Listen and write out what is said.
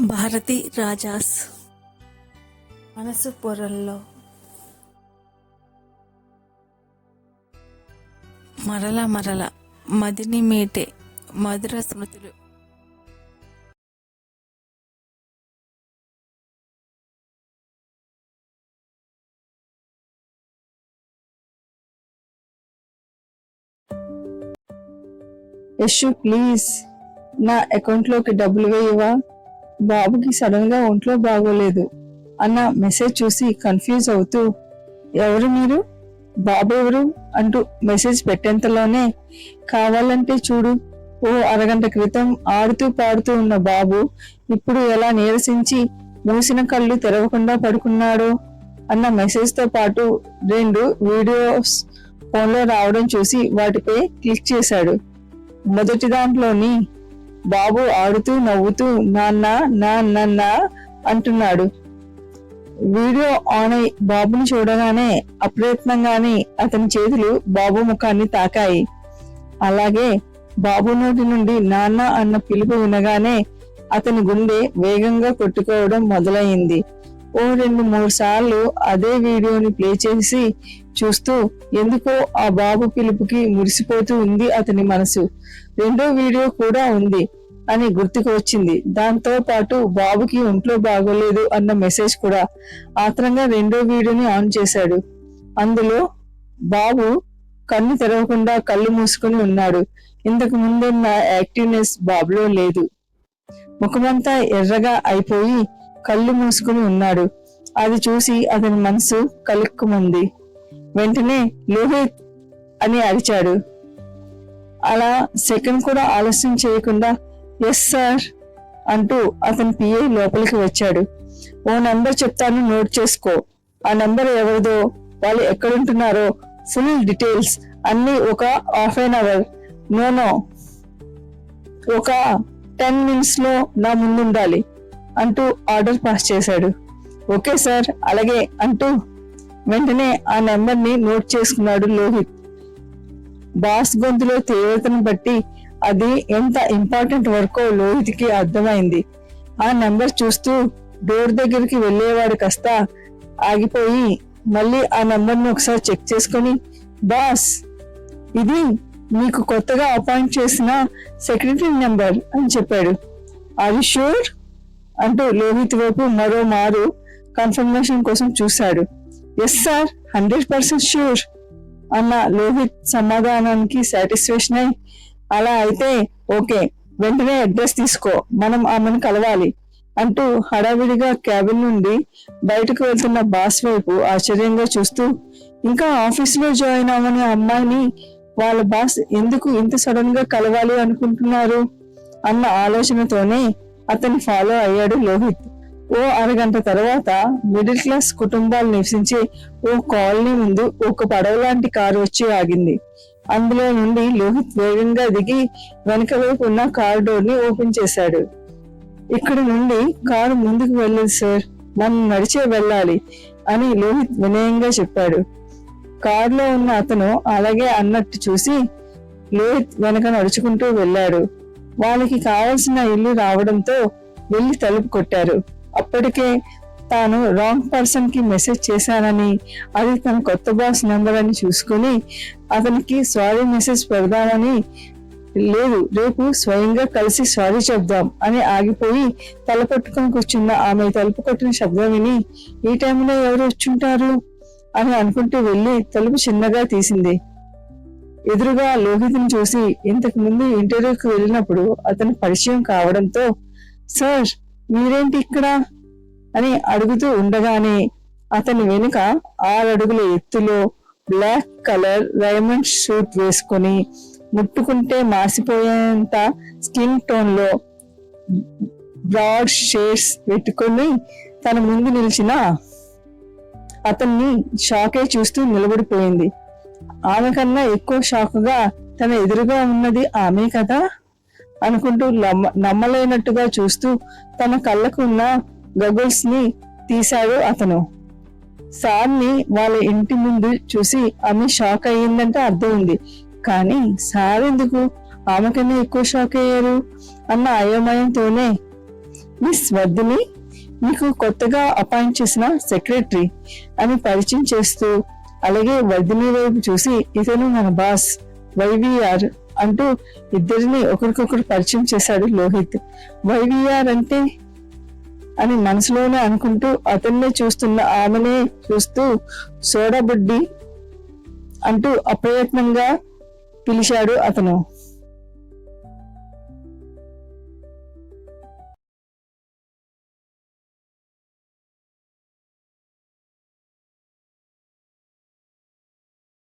భారతి రాజాస్ మనసు పొరల్లో మరల మరల మదిని మీటే మధుర స్మృతులు. యశు ప్లీజ్ నా అకౌంట్లోకి డబ్బులు వేయవా? బాబుకి సడన్గా ఒంట్లో బాగోలేదు అన్న మెసేజ్ చూసి కన్ఫ్యూజ్ అవుతూ ఎవరు మీరు? బాబు ఎవరు? అంటూ మెసేజ్ పెట్టేంతలోనే కావాలంటే చూడు ఓ అరగంట క్రితం ఆడుతూ పాడుతూ ఉన్న బాబు ఇప్పుడు ఎలా నీరసించి మూసిన కళ్ళు తెరవకుండా పడుకున్నాడు? అన్న మెసేజ్తో పాటు రెండు వీడియోస్ ఫోన్లో రావడం చూసి వాటిపై క్లిక్ చేశాడు. మొదటి దాంట్లోని బాబు ఆడుతూ నవ్వుతూ నాన్న నా నన్న అంటున్నాడు. వీడియో ఆన్ అయి బాబుని చూడగానే అప్రయత్నంగానే అతని చేతులు బాబు ముఖాన్ని తాకాయి. అలాగే బాబు నోటి నుండి నాన్న అన్న పిలుపు వినగానే అతని గుండె వేగంగా కొట్టుకోవడం మొదలైంది. ఓ రెండు మూడు సార్లు అదే వీడియోని ప్లే చేసి చూస్తూ ఎందుకో ఆ బాబు పిలుపుకి మురిసిపోతూ ఉంది అతని మనసు. రెండో వీడియో కూడా ఉంది. అని గుర్తుకు వచ్చింది. దాంతో పాటు బాబుకి ఒంట్లో బాగోలేదు అన్న మెసేజ్ కూడా ఆత్రంగా రెండో వీడియోని ఆన్ చేశాడు. అందులో బాబు కన్ను తెరవకుండా కళ్ళు మూసుకుని ఉన్నాడు. ఇంతకు ముందున్న యాక్టివ్నెస్ బాబులో లేదు. ముఖమంతా ఎర్రగా అయిపోయి కళ్ళు మూసుకుని ఉన్నాడు. అది చూసి అతని మనసు కలుక్కుమంది. వెంటనే లోహిత్ అని అరిచాడు. అలా సెకండ్ కూడా ఆలస్యం చేయకుండా ఎస్ సార్ అంటూ అతని పిఏ లోపలికి వచ్చాడు. ఓ నంబర్ చెప్తాను నోట్ చేసుకో. ఆ నంబర్ ఎవరిదో వాళ్ళు ఎక్కడుంటున్నారో ఫుల్ డీటెయిల్స్ అన్ని ఒక half an hour. No no ఒక టెన్ మినిట్స్లో నా ముందు ఉండాలి అంటూ ఆర్డర్ పాస్ చేశాడు. ఓకే సార్ అలాగే అంటూ వెంటనే ఆ నెంబర్ని నోట్ చేసుకున్నాడు లోహిత్. బాస్ గొంతులో తీవ్రతను బట్టి అది ఎంత ఇంపార్టెంట్ వర్కో లోహిత్కి అర్థమైంది. ఆ నెంబర్ చూస్తూ డోర్ దగ్గరికి వెళ్ళేవాడు కాస్త ఆగిపోయి మళ్ళీ ఆ నెంబర్ని ఒకసారి చెక్ చేసుకొని బాస్ ఇది మీకు కొత్తగా అపాయింట్ చేసిన సెక్రటరీ నెంబర్ అని చెప్పాడు. అది షూర్ అంటూ లోహిత్ వైపు మరో మారు కన్ఫర్మేషన్ కోసం చూశాడు. Yes sir hundred percent sure అన్న లోహిత్ సమాధానానికి సాటిస్ఫాక్షన్ అయి అలా అయితే ఓకే వెంటనే అడ్రస్ తీసుకో మనం ఆమెను కలవాలి అంటూ హడావిడిగా క్యాబిన్ నుండి బయటకు వెళ్తున్న బాస్ వైపు ఆశ్చర్యంగా చూస్తూ ఇంకా ఆఫీస్లో జాయిన్ అవ్వని అమ్మాయిని వాళ్ళ బాస్ ఎందుకు ఇంత సడన్గా కలవాలి అనుకుంటున్నారు? అన్న ఆలోచనతోనే అతన్ని ఫాలో అయ్యాడు లోహిత్. ఓ అరగంట తర్వాత మిడిల్ క్లాస్ కుటుంబాలు నివసించే ఓ కాలనీ ముందు ఒక పడవ లాంటి కారు వచ్చి ఆగింది. అందులో నుండి లోహిత్ వేగంగా దిగి వెనక వైపు ఉన్న కార్ డోర్ని ఓపెన్ చేశాడు. ఇక్కడ నుండి కారు ముందుకు వెళ్ళదు సార్ మనం నడిచే వెళ్ళాలి అని లోహిత్ వినయంగా చెప్పాడు. కారులో ఉన్న అతను అలాగే అన్నట్టు చూసి లోహిత్ వెనక నడుచుకుంటూ వెళ్ళాడు. వాళ్ళకి కావలసిన ఇల్లు రావడంతో వెళ్ళి తలుపు కొట్టారు. అప్పటికే తాను రాంగ్ పర్సన్కి మెసేజ్ చేశానని అది తన కొత్త బాస్ నెంబర్ అని చూసుకుని అతనికి సారీ మెసేజ్ పెడదామని లేదు రేపు స్వయంగా కలిసి సారీ చెప్దాం అని ఆగిపోయి తల పట్టుకొని కూర్చున్న ఆమె తలుపు కొట్టిన శబ్దం విని ఈ టైంలో ఎవరు వచ్చుంటారు? అని అనుకుంటూ వెళ్ళి తలుపు చిన్నగా తీసింది. ఎదురుగా లోహిత్ని చూసి ఇంతకు ముందు ఇంటర్వ్యూకి వెళ్ళినప్పుడు అతని పరిచయం కావడంతో సార్ మీరేంటి ఇక్కడ? అని అడుగుతూ ఉండగానే అతని వెనుక ఆరు అడుగుల ఎత్తులో బ్లాక్ కలర్ డైమండ్ షూట్ వేసుకొని ముట్టుకుంటే మాసిపోయేంత స్కిన్ టోన్లో బ్రాడ్ షేడ్స్ పెట్టుకొని తన ముందు నిలిచిన అతన్ని షాకే చూస్తూ నిలబడిపోయింది. ఆమె కన్నా ఎక్కువ షాక్గా తన ఎదురుగా ఉన్నది ఆమె కదా? అనుకుంటూ నమ్మ నమ్మలేనట్టుగా చూస్తూ తన కళ్ళకు ఉన్న గగుల్స్ని తీశాడు అతను. సార్ని వాళ్ళ ఇంటి ముందు చూసి ఆమె షాక్ అయ్యిందంటే అర్థం ఉంది. కానీ సార్ ఎందుకు? ఆమెకన్నా ఎక్కువ షాక్ అయ్యారు? అన్న అయోమయంతోనే మిస్ వర్ధిని మీకు కొత్తగా అపాయింట్ చేసిన సెక్రటరీ అని పరిచయం చేస్తూ అలాగే వర్ధిని వైపు చూసి ఇతను మన బాస్ వైవిఆర్ అంటూ ఇద్దరిని ఒకరికొకరు పరిచయం చేశాడు లోహిత్. వైవిఆర్ అంటే అని మనసులోనే అనుకుంటూ అతన్నే చూస్తున్న ఆమెనే చూస్తూ సోడా బుడ్డి అంటూ అప్రయత్నంగా పిలిచాడు అతను.